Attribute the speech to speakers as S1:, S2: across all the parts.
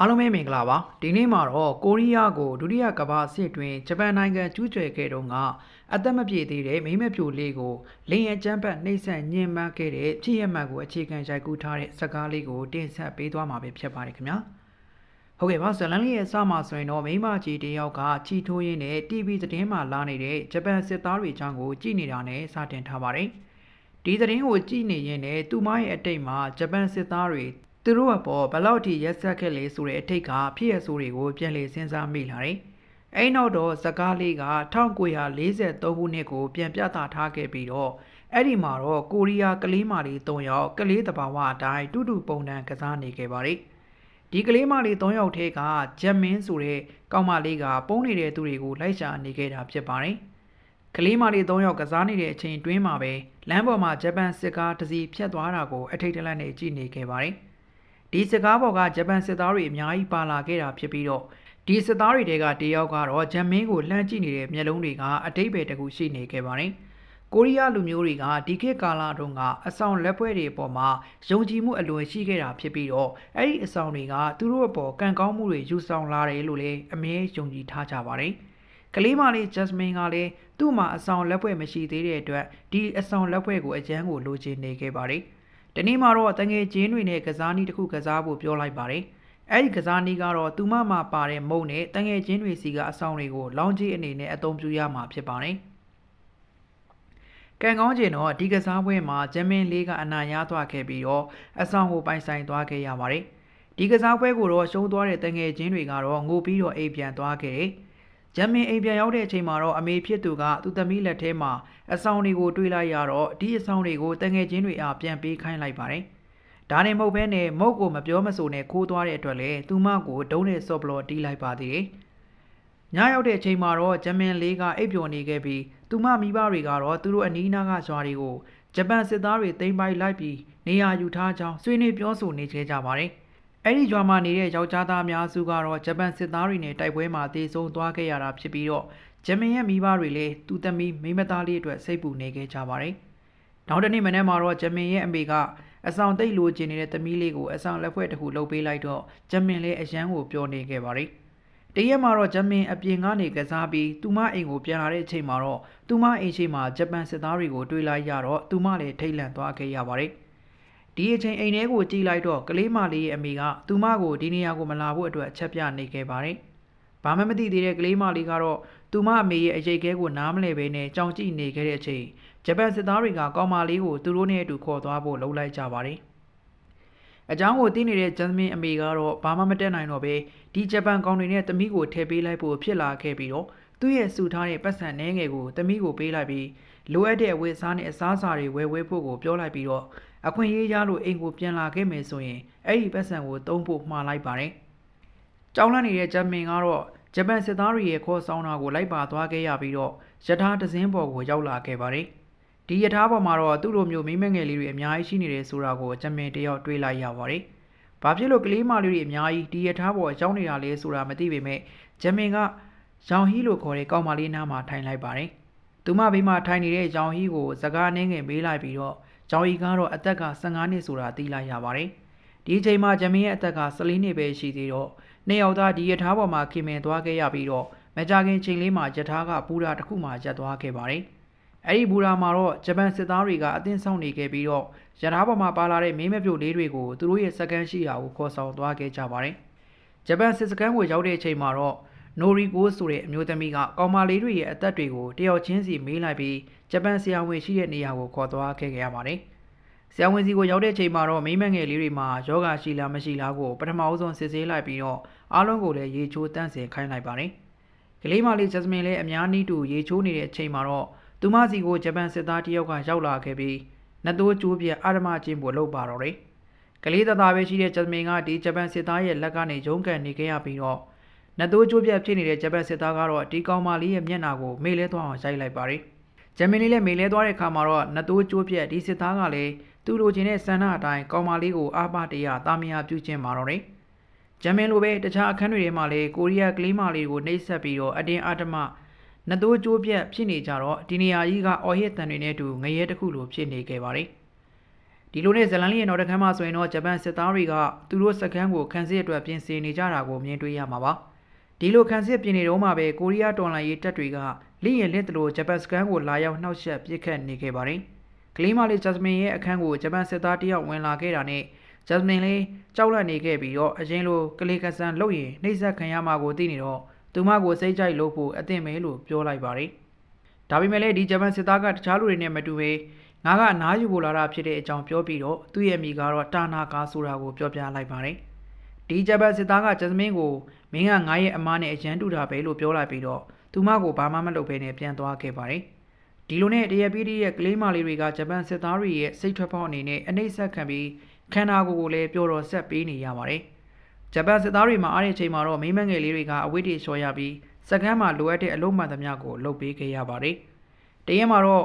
S1: အားလုံးပဲမင်္ဂလာပါဒီနေ့မှာတော့ကိုရီးယားကိုဒုတိယကမ္ဘာစစ်တွင်ဂျပန်နိုင်ငံကျူးကျော်ခဲ့တုန်းကအသက်မပြည့်သေးတဲ့မိမပြိုလေးကိုလင်းရကျန်းပတ်နှိမ့်ဆက်ညှဉ်းပန်းခဲ့တဲ့ဖြစ်ရမှန်ကိုအခြေခံရိုက်ကူးထားတဲ့စကားလေးကိုတင်ဆက်ပေးသွားမှာပဲဖြစ်ပါတယ်ခင်ဗျာဟုတ်ကဲ့ပါဇလန်လေးရဲ့အစမှာဆိုရင်တော့မိမကြီးတယောက်ကချီထိုးရင်းနဲ့ TV သတင်းမှာလာနေတဲ့ဂျပန်စစ်သားတွေအကြောင်းကိုကြည့်နေတာနဲ့စတင်ထားပါတယ်ဒီသတင်းကိုကြည့်နေရင်လည်းသူမရဲ့အတိတ်မှာဂျပန်စစ်သားတွေ သူတို့အပေါ်ဘယ်လောက်ထိရက်ဆက်ခဲ့လဲဆိုတဲ့အထိတ်ကဖြစ်ရဆိုးတွေကိုပြန်လည်စဉ်းစားမိလာတယ်။အဲ့နောက်တော့ဇကားလေးက1943ခုနှစ်ကိုပြန်ပြသထားခဲ့ပြီးတော့အဲ့ဒီမှာတော့ကိုရီးယားကလေးမလေး3ယောက်ကလေးတဘာဝအတိုင်းတူတူပုံနှံကစားနေခဲ့ပါတယ်။ဒီကလေးမလေး3ယောက်ထဲကဂျက်မင်းဆိုတဲ့ကောင်မလေးကပုံနေတဲ့သူတွေကိုလိုက်ရှာနေခဲ့တာဖြစ်ပါတယ်။ကလေးမလေး3ယောက်ကစားနေတဲ့အချိန်တွင်းမှာပဲလမ်းပေါ်မှာဂျပန်စစ်ကားတစ်စီးဖြတ်သွားတာကိုအထိတ်တလန့်နဲ့ကြည့်နေခဲ့ပါတယ်။ ဒီစကားပေါ်ကဂျပန်စစ်သားတွေအများကြီးပါလာခဲ့တာဖြစ်ပြီးတော့ဒီစစ်သားတွေတဲကတယောက်ကတော့ဂျမင်းကိုလှမ်းကြည့်နေတဲ့မျက်လုံးတွေကအတိတ်ပဲတကူရှိနေခဲ့ပါတယ်။ကိုရီးယားလူမျိုးတွေကဒီခေတ်ကာလတုန်းကအဆောင်လက်ပွဲတွေပေါ်မှာယုံကြည်မှုအလွန်ရှိခဲ့တာဖြစ်ပြီးတော့အဲ့ဒီအဆောင်တွေကသူတို့အပေါ်ကံကောင်းမှုတွေယူဆောင်လာတယ်လို့လည်းအမြဲယုံကြည်ထားကြပါတယ်။ကလေးမလေးဂျက်စမင်ကလည်းသူ့မှာအဆောင်လက်ပွဲမရှိသေးတဲ့အတွက်ဒီအဆောင်လက်ပွဲကိုအကျန်းကိုလိုချင်နေခဲ့ပါတယ်။ ဒီနေ့မှာတော့တငယ်ချင်းတွေနဲ့ကစားနည်းတစ်ခုကစားဖို့ပြောလိုက်ပါတယ်။အဲ့ဒီကစားနည်းကတော့သူမမှာပါတဲ့မုံနဲ့တငယ်ချင်းတွေစီကအဆောင်တွေကိုလောင်းကြီးအနေနဲ့အသုံးပြုရမှာဖြစ်ပါတယ်။ကံကောင်းကျင်တော့ဒီကစားပွဲမှာဂျမင်လေးကအနာရသွားခဲ့ပြီးတော့အဆောင်ကိုပိုင်ဆိုင်သွားခဲ့ရပါတယ်။ဒီကစားပွဲကိုတော့ရှုံးသွားတဲ့တငယ်ချင်းတွေကတော့ငိုပြီးတော့အိပ်ပြန်သွားခဲ့တယ်။ ဂျမင်အိမ်ပြန်ရောက်တဲ့အချိန်မှာတော့အမေဖြစ်သူကသူ့သမီးလက်ထဲမှာအဆောင်တွေကိုတွေးလိုက်ရတော့ဒီအဆောင်တွေကိုတငယ်ချင်းတွေအားပြန်ပေးခိုင်းလိုက်ပါတယ်။ဒါနဲ့မဟုတ်ဘဲနဲ့မုတ်ကိုမပြောမဆိုနဲ့ခိုးသွားတဲ့အတွက်လည်းသူမကိုဒုံးနဲ့ဆော့ဘလော်တီးလိုက်ပါသေးတယ်။ညရောက်တဲ့အချိန်မှာတော့ဂျမင်လေးကအိပ်ပျော်နေခဲ့ပြီးသူမမိဘတွေကတော့သူတို့အနီးနားကရွာတွေကိုဂျပန်စစ်သားတွေတိမ်ပိုက်လိုက်ပြီးနေရာယူထားကြောင်းဆွေးနွေးပြောဆိုနေကြကြပါတယ်။ အဲ့ဒီရွာမှာနေတဲ့ယောက်ျားသားအများစုကတော့ဂျပန်စစ်သားတွေနဲ့တိုက်ပွဲမှာတေဆုံးသွားခဲ့ရတာဖြစ်ပြီးတော့ဂျမင်ရဲ့မိဘတွေလည်းသူ့သမီးမိမသားလေးအတွက်စိတ်ပူနေခဲ့ကြပါတယ်။နောက်တစ်နေ့မနေ့မှာတော့ဂျမင်ရဲ့အမေကအဆောင်သိပ်လိုချင်နေတဲ့သမီးလေးကိုအဆောင်လက်ဖွဲ့တစ်ခုလုပ်ပေးလိုက်တော့ဂျမင်လည်းအယမ်းကိုပြောနေခဲ့ပါတယ်။တရက်မှာတော့ဂျမင်အပြင်ကနေကစားပြီးသူမအိမ်ကိုပြန်လာတဲ့အချိန်မှာတော့သူမအိမ်ရှိမှာဂျပန်စစ်သားတွေကိုတွေ့လိုက်ရတော့သူမလည်းထိတ်လန့်သွားခဲ့ရပါတယ်။ ဒီအချိန်အိမ်ထဲကိုကြည့်လိုက်တော့ကလေးမလေးရဲ့အမေကသူမကိုဒီနေရာကိုမလာဖို့အတွက်အချက်ပြနေခဲ့ပါတယ်။ဘာမှမသိသေးတဲ့ကလေးမလေးကတော့သူမအမေရဲ့အရေးခဲကိုနားမလဲဘဲနဲ့ကြောင်ကြည့်နေခဲ့တဲ့အချိန်ဂျပန်စစ်သားတွေကကောင်မလေးကိုသူတို့နဲ့အတူခေါ်သွားဖို့လှုံ့လိုက်ကြပါတယ်။အကြောင်းကိုသိနေတဲ့ဂျန်မင်အမေကတော့ဘာမှမတက်နိုင်တော့ပဲဒီဂျပန်ကောင်တွေနဲ့တမီးကိုထည့်ပေးလိုက်ဖို့ဖြစ်လာခဲ့ပြီးတော့သူ့ရဲ့စုထားတဲ့ပတ်စံနှဲငယ်ကိုတမီးကိုပေးလိုက်ပြီးလိုအပ်တဲ့အဝတ်အစားနဲ့အစားအစာတွေဝယ်ဝဲဖို့ကိုပြောလိုက်ပြီးတော့ အခွင့်အရေးရလို့အိမ်ကိုပြန်လာခဲ့မယ်ဆိုရင်အဲ့ဒီပတ်စံကိုသုံးဖို့မှားလိုက်ပါတယ်။ကြောင်းလန့်နေတဲ့ဂျမင်ကတော့ဂျပန်စစ်သားတွေရဲ့ခေါ်ဆောင်တာကိုလိုက်ပါသွားခဲ့ရပြီးတော့ယထာတစင်းပေါ်ကိုရောက်လာခဲ့ပါတယ်။ဒီယထာပေါ်မှာတော့သူ့လိုမျိုးမိမငယ်လေးတွေအများကြီးရှိနေတယ်ဆိုတာကိုဂျမင်တယောက်တွေးလိုက်ရပါတယ်။ဘာဖြစ်လို့ကလေးမလေးတွေအများကြီးဒီယထာပေါ်ရောက်နေတာလဲဆိုတာမသိပေမဲ့ဂျမင်ကရောင်ဟီလို့ခေါ်တဲ့ကောင်မလေးနားမှာထိုင်လိုက်ပါတယ်။ သူမဘေးမှာထိုင်နေတဲ့ရောင်ဟီကိုစကားနှင်းငယ်ပေးလိုက်ပြီးတော့ကျောင်းဤကတော့အသက်က15နှစ်ဆိုတာသိလိုက်ရပါတယ်။ဒီအချိန်မှာဂျမင်းရဲ့အသက်က14နှစ်ပဲရှိသေးတော့နှစ်ယောက်သားဒီရထားပေါ်မှာခင်မင်သွားခဲ့ရပြီးတော့မကြခင်ချိန်လေးမှာရထားကဘူရာတစ်ခုမှရပ်သွားခဲ့ပါတယ်။အဲ့ဒီဘူရာမှာတော့ဂျပန်စစ်သားတွေကအသင်းဆောင်နေခဲ့ပြီးတော့ရထားပေါ်မှာပါလာတဲ့မင်းမပြုတ်လေးတွေကိုသူတို့ရဲ့စကန်ရှိရာကိုခေါ်ဆောင်သွားခဲ့ကြပါတယ်။ဂျပန်စစ်စကန်ကိုရောက်တဲ့အချိန်မှာတော့ နိုရီကိုဆိုတဲ့အမျိုးသမီးကကောင်မလေးတွေရဲ့အသက်တွေကိုတယောက်ချင်းစီမေးလိုက်ပြီးဂျပန်ဆရာဝန်ရှိတဲ့နေရာကိုခေါ်သွားခဲ့ကြရပါတယ်။ဆရာဝန်စီကိုရောက်တဲ့ချိန်မှာတော့မိမငယ်လေးတွေမှာယောဂရှိလားမရှိလားကိုပထမအဆုံးစစ်ဆေးလိုက်ပြီးတော့အားလုံးကိုလည်းရေချိုးတန့်စင်ခိုင်းလိုက်ပါတယ်။ကလေးမလေးဂျက်စမင်လည်းအများနည်းတူရေချိုးနေတဲ့အချိန်မှာတော့သူမစီကိုဂျပန်စစ်သားတယောက်ကရောက်လာခဲ့ပြီးနှစ်သိုးကျိုးပြအာရမချင်းကိုလှုပ်ပါတော့တယ်။ကလေးသားသားပဲရှိတဲ့ဂျက်စမင်ကဒီဂျပန်စစ်သားရဲ့လက်ကနေရုန်းကန်နေခဲ့ရပြီးတော့ နတ်သိုးကျိုးပြတ်ဖြစ်နေတဲ့ဂျပန်စစ်သားကတော့ဒီကောင်မလေးရဲ့မျက်နှာကိုမေ့လဲသွားအောင်ရိုက်လိုက်ပါတယ်ဂျမင်လေးလည်းမေ့လဲသွားတဲ့အခါမှာတော့နတ်သိုးကျိုးပြတ်ဒီစစ်သားကလည်းသူ့လိုချင်တဲ့ဆန္ဒအတိုင်းကောင်မလေးကိုအားပါတရတာမယာပြုခြင်းမှာတော့တယ်ဂျမင်လိုပဲတခြားအခန်းတွေထဲမှာလည်းကိုရီးယားကလေးမလေးကိုနှိပ်စက်ပြီးတော့အတင်းအဓမ္မနတ်သိုးကျိုးပြတ်ဖြစ်နေကြတော့ဒီနေရာကြီးကအော်ဟစ်တန်တွေနဲ့အတူငရဲတစ်ခုလိုဖြစ်နေခဲ့ပါတယ်ဒီလိုနဲ့ဇလန်လေးရဲ့နောက်တစ်ခန်းမှာဆိုရင်တော့ဂျပန်စစ်သားတွေကသူတို့စခန်းကိုခန်းစစ်အတွက်ပြင်ဆင်နေကြတာကိုမြင်တွေ့ရမှာပါ ဒီလိုခန်းစစ်ပြင်နေတော့မှပဲကိုရီးယားတော်လှန်ရေးတပ်တွေကလိရင်လင့်တလို့ဂျပန်စခန်းကိုလာရောက်နှောက်ယှက်ပစ်ခတ်နေခဲ့ပါတယ်ကလေးမလေးဂျက်စမင်ရဲ့အခန်းကိုဂျပန်စစ်သားတယောက်ဝင်လာခဲ့တာနဲ့ဂျက်စမင်လေးကြောက်လန့်နေခဲ့ပြီးတော့အရင်လိုကလေးကဆန်လှုပ်ရင်နှိမ့်ဆက်ခံရမှာကိုသိနေတော့သူမကိုစိတ်ကြိုက်လို့ဖို့အသင့်ပဲလို့ပြောလိုက်ပါတယ်ဒါပေမဲ့လည်းဒီဂျပန်စစ်သားကတခြားလူတွေနဲ့မတူဘဲငါကအနားယူဖို့လာတာဖြစ်တဲ့အကြောင်းပြောပြီးတော့သူ့ရဲ့မိကတော့တာနာကားဆိုတာကိုပြောပြလိုက်ပါတယ်။ ဒီဂျပန်စစ်သားကဂျက်စမင်းကိုမင်းကငါရဲ့အမားနဲ့အရန်တူတာပဲလို့ပြောလိုက်ပြီးတော့သူမကိုဘာမှမလုပ်ဘဲနဲ့ပြန်သွားခဲ့ပါတယ်။ဒီလိုနဲ့တရပီးတီရဲ့ကလေးမလေးတွေကဂျပန်စစ်သားတွေရဲ့စိတ်ထွက်ပေါက်အနေနဲ့အနှိမ့်ဆက်ခံပြီးခန္ဓာကိုယ်ကိုလည်းပျော်တော်ဆက်ပေးနေရပါတယ်။ဂျပန်စစ်သားတွေမှာအားတဲ့အချိန်မှာတော့မိမငယ်လေးတွေကအဝိတ္တိလျှော်ရပြီးစကမ်းမှာလိုအပ်တဲ့အလုံးမှန်သမျှကိုလုပ်ပေးခဲ့ရပါတယ်။တရက်မှာတော့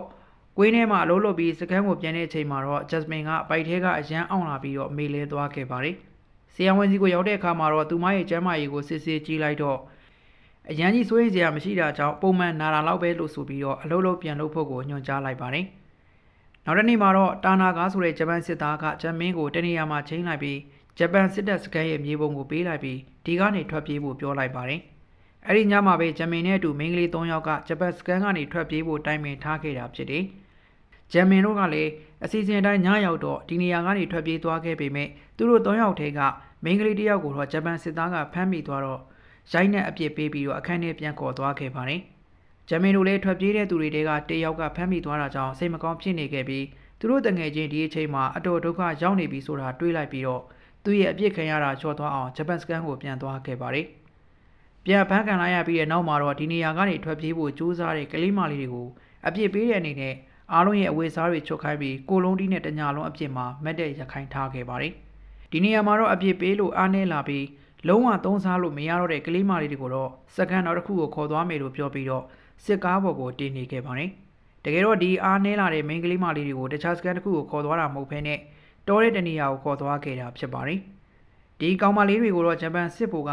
S1: ကွေးထဲမှာအလုပ်လုပ်ပြီးစကမ်းကိုပြန်တဲ့အချိန်မှာတော့ Jasmine ကအပိုက်ထဲကအရန်အောင်လာပြီးတော့မေးလဲသွားခဲ့ပါတယ်။ ဆရာဝန်ကြီးကိုရောက်တဲ့အခါမှာတော့သူမရဲ့ကျန်းမာရေးကိုစစ်ဆေးကြည့်လိုက်တော့အရန်ကြီးစိုးရိမ်စရာမရှိတာကြောင့်ပုံမှန်နာတာလောက်ပဲလို့ဆိုပြီးတော့အလုပ်လုပ်ပြန်လုပ်ဖို့ကိုညွှန်ကြားလိုက်ပါတယ်။နောက်တစ်နေ့မှာတော့တာနာကားဆိုတဲ့ဂျပန်စစ်သားကဂျမင်းကိုတနေရာမှာချိန်လိုက်ပြီးဂျပန်စစ်တပ်စခန်းရဲ့မြေပုံကိုပေးလိုက်ပြီးဒီကနေထွက်ပြေးဖို့ပြောလိုက်ပါတယ်။အဲ့ဒီညမှာပဲဂျမင်နဲ့အတူမိန်းကလေး၃ယောက်ကဂျပန်စကန်ကနေထွက်ပြေးဖို့တိုင်ပင်ထားခဲ့တာဖြစ်တယ်။ ဂျမ်မင်တို့ကလည်းအစီအစဉ်တိုင်းညရောက်တော့ဒီနေရာကနေထွက်ပြေးသွားခဲ့ပေမဲ့သူတို့၃ယောက်ထဲကမိန်းကလေးတစ်ယောက်ကိုတော့ဂျပန်စစ်သားကဖမ်းမိသွားတော့ရိုက်နဲ့အပြစ်ပေးပြီးတော့အခန်းထဲပြန်ခေါ်သွားခဲ့ပါတယ်။ဂျမ်မင်တို့လည်းထွက်ပြေးတဲ့သူတွေတဲကတယောက်ကဖမ်းမိသွားတာကြောင့်စိတ်မကောင်းဖြစ်နေခဲ့ပြီးသူတို့တငယ်ချင်းဒီအချိန်မှာအတော်ဒုက္ခရောက်နေပြီဆိုတာတွေးလိုက်ပြီးတော့သူ့ရဲ့အပြစ်ခံရတာချော့သွားအောင်ဂျပန်စကန်ကိုပြန်သွားခဲ့ပါတယ်။ပြန်ဖမ်းခံလိုက်ရပြီးတဲ့နောက်မှာတော့ဒီနေရာကနေထွက်ပြေးဖို့ကြိုးစားတဲ့ကလေးမလေးတွေကိုအပြစ်ပေးတဲ့အနေနဲ့ အားလုံးရဲ့အဝေစားတွေချုပ်ခိုင်းပြီးကိုလုံးတီးနဲ့တညာလုံးအပြစ်မှာမက်တဲ့ရခိုင်ထားခဲ့ပါတယ်။ဒီနေရာမှာတော့အပြစ်ပေးလို့အားနည်းလာပြီးလုံးဝသုံးစားလို့မရတော့တဲ့ကလေးမလေးတွေကိုတော့စကန်တော်တစ်ခုကိုခေါ်သွားမယ်လို့ပြောပြီးတော့စစ်ကားပေါ်ကိုတင်နေခဲ့ပါတယ်။တကယ်တော့ဒီအားနည်းလာတဲ့မိန်းကလေးမလေးတွေကိုတခြားစကန်တစ်ခုကိုခေါ်သွားတာမဟုတ်ဘဲနဲ့တောတဲ့တနေရာကိုခေါ်သွားခဲ့တာဖြစ်ပါတယ်။ဒီကောင်မလေးတွေကိုတော့ဂျပန်စစ်ဗိုလ်က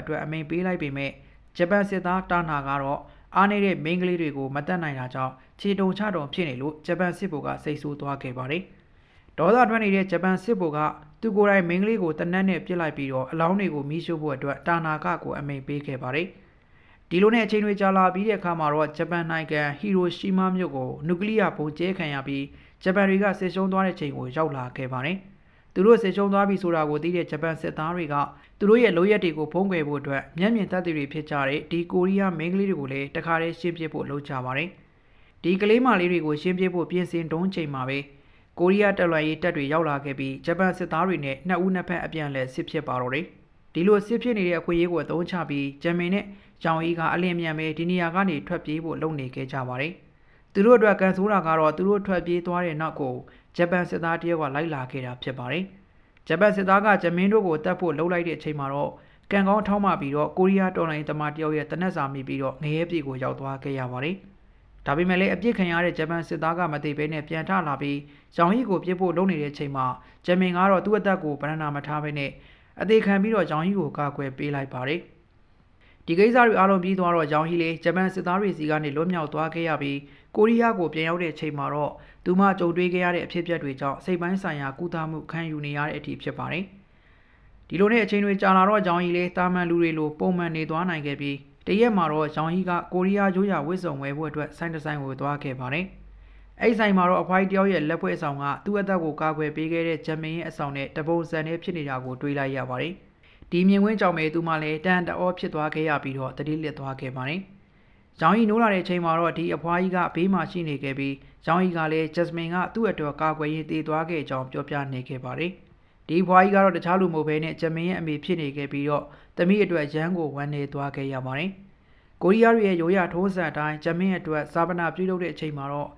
S1: အတွက်အမိန်ပေးလိုက်ပေမဲ့ဂျပန်စစ်သားတာနာကတော့ အားနေတဲ့မိန်းကလေးတွေကိုမတတ်နိုင်တာကြောင့်ခြေတုံချတုံဖြစ်နေလို့ဂျပန်စစ်ဗိုလ်ကစိတ်ဆိုးသွားခဲ့ပါတယ်။ဒေါသထွက်နေတဲ့ဂျပန်စစ်ဗိုလ်ကသူကိုယ်တိုင်မိန်းကလေးကိုတနက်နဲ့ပြစ်လိုက်ပြီးတော့အလောင်းတွေကိုမီးရှို့ဖို့အတွက်တာနာကကိုအမိန်ပေးခဲ့ပါတယ်။ဒီလိုနဲ့အချိန်တွေကြာလာပြီးတဲ့အခါမှာတော့ဂျပန်နိုင်ငံဟီရိုရှီမာမြို့ကိုနျူကလ িয়ার ပုံကျဲခံရပြီးဂျပန်တွေကဆစ်ရှုံးသွားတဲ့ချိန်ကိုရောက်လာခဲ့ပါတယ်။သူတို့ဆေရှုံးသွားပြီဆိုတာကိုသိတဲ့ဂျပန်စစ်သားတွေက သူတို့ရဲ့လိုရက်တွေကိုဖုံးကွယ်ဖို့အတွက်မျက်မြင်သက်သေတွေဖြစ်ကြတဲ့ဒီကိုရီးယားမိန်းကလေးတွေကိုလည်းတခါတည်းရှင်းပြဖို့လုပ်ကြပါတယ်။ဒီကလေးမလေးတွေကိုရှင်းပြဖို့ပြင်ဆင်တုံးချိန်မှာပဲကိုရီးယားတပ်လွှတ်ရေးတပ်တွေရောက်လာခဲ့ပြီးဂျပန်စစ်သားတွေနဲ့နှစ်ဦးနှစ်ဖက်အပြန်အလှန်စစ်ဖြစ်ပါတော့တယ်။ဒီလိုစစ်ဖြစ်နေတဲ့အခွင့်အရေးကိုအသုံးချပြီးဂျမင်နဲ့ကြောင်အီးကအလင်းမြန်ပဲဒီနေရာကနေထွက်ပြေးဖို့လုပ်နေခဲ့ကြပါတယ်။သူတို့အတွက်ကန်ဆိုးတာကတော့သူတို့ထွက်ပြေးသွားတဲ့နောက်ကိုဂျပန်စစ်သားတယောက်ကလိုက်လာခဲ့တာဖြစ်ပါတယ်။ ဂျပန်စစ်သားကဂျမင်းတို့ကိုတပ်ဖို့လှုပ်လိုက်တဲ့အချိန်မှာတော့ကံကောင်းထောင်းမှပြီးတော့ကိုရီးယားတော်လိုင်းတမတယောက်ရဲ့တနက်စာမိပြီးတော့ငရဲပြည်ကိုရောက်သွားခဲ့ရပါတယ်။ဒါပေမဲ့လည်းအပြစ်ခံရတဲ့ဂျပန်စစ်သားကမသိဘဲနဲ့ပြန်ထလာပြီးရောင်ဟီကိုပြစ်ဖို့လုပ်နေတဲ့အချိန်မှာဂျမင်ကတော့သူ့အသက်ကိုဗရဏာမထားဘဲနဲ့အသေးခံပြီးတော့ရောင်ဟီကိုကာကွယ်ပေးလိုက်ပါတယ်။ ဒီကိစ္စတွေအားလုံးပြီးသွားတော့ရောင်ဟီလေးဂျပန်စစ်သားတွေစီကနေလွတ်မြောက်သွားခဲ့ရပြီးကိုရီးယားကိုပြန်ရောက်တဲ့အချိန်မှာတော့သူမကြုံတွေ့ခဲ့ရတဲ့အဖြစ်အပျက်တွေကြောင့်စိတ်ပိုင်းဆိုင်ရာကုသမှုခံယူနေရတဲ့အထိဖြစ်ပါတယ်။ဒီလိုနဲ့အချိန်တွေကြာလာတော့ရောင်ဟီလေးတာမန်လူတွေလိုပုံမှန်နေသွားနိုင်ခဲ့ပြီးတရက်မှာတော့ရောင်ဟီကကိုရီးယားရိုးရာဝစ်စုံဝယ်ဖို့အတွက်ဆိုင်တဆိုင်ကိုသွားခဲ့ပါတယ်။အဲ့ဆိုင်မှာတော့အဖွားကြီးတယောက်ရဲ့လက်ဖွဲ့ဆောင်ကသူ့အသက်ကိုကာကွယ်ပေးခဲ့တဲ့ဂျမင်ရဲ့အဆောင်နဲ့တပုံစံနဲ့ဖြစ်နေတာကိုတွေးလိုက်ရပါတယ်။ ဒီမြင်ကွင်းကြောင့်ပဲသူမလည်းတန်တအောဖြစ်သွားခဲ့ရပြီးတော့တတိလစ်သွားခဲ့ပါတယ်။ရောင်ကြီးနိုးလာတဲ့အချိန်မှာတော့ဒီအဖွားကြီးကဘေးမှာရှိနေခဲ့ပြီးရောင်ကြီးကလည်းဂျက်စမင်ကသူ့အတွက်ကာကွယ်ရေးတည်သွားခဲ့ကြောင်းပြောပြနေခဲ့ပါတယ်။ဒီဘွားကြီးကတော့တခြားလူမဟုတ်ဘဲနဲ့ဂျမင်ရဲ့အမေဖြစ်နေခဲ့ပြီးတော့သမီးအတွက်ရန်ကိုဝမ်းနေသွားခဲ့ရပါတယ်။ကိုရီးယားရဲ့ရိုးရာထုံးစံအတိုင်းဂျမင်အတွက်စာပနာပြုလုပ်တဲ့အချိန်မှာတော့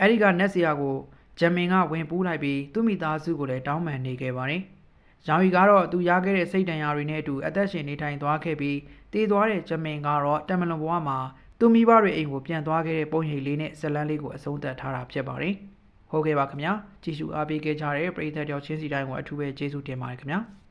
S1: အဲဒီကနက်ဆီယာကိုဂျမင်ကဝင်ပူးလိုက်ပြီးသူ့မိသားစုကိုလည်းတောင်းပန်နေခဲ့ပါတယ်။ ရောင်ရီကတော့သူရခဲ့တဲ့စိတ်တန်ရာတွေနဲ့အတူအသက်ရှင်နေထိုင်သွားခဲ့ပြီးတည်သွားတဲ့ဂျမင်ကတော့တမန်လွန်ဘဝမှာသူမိဘတွေအိမ်ကိုပြန်သွားခဲ့တဲ့ပုံရိပ်လေးနဲ့ဇလန်းလေးကိုအဆုံးသတ်ထားတာဖြစ်ပါတယ်။ဟုတ်ကဲ့ပါခင်ဗျာကြည့်ရှုအားပေးခဲ့ကြတဲ့ပရိသတ်တော်ချင်းစီတိုင်းကိုအထူးပဲကျေးဇူးတင်ပါတယ်ခင်ဗျာ။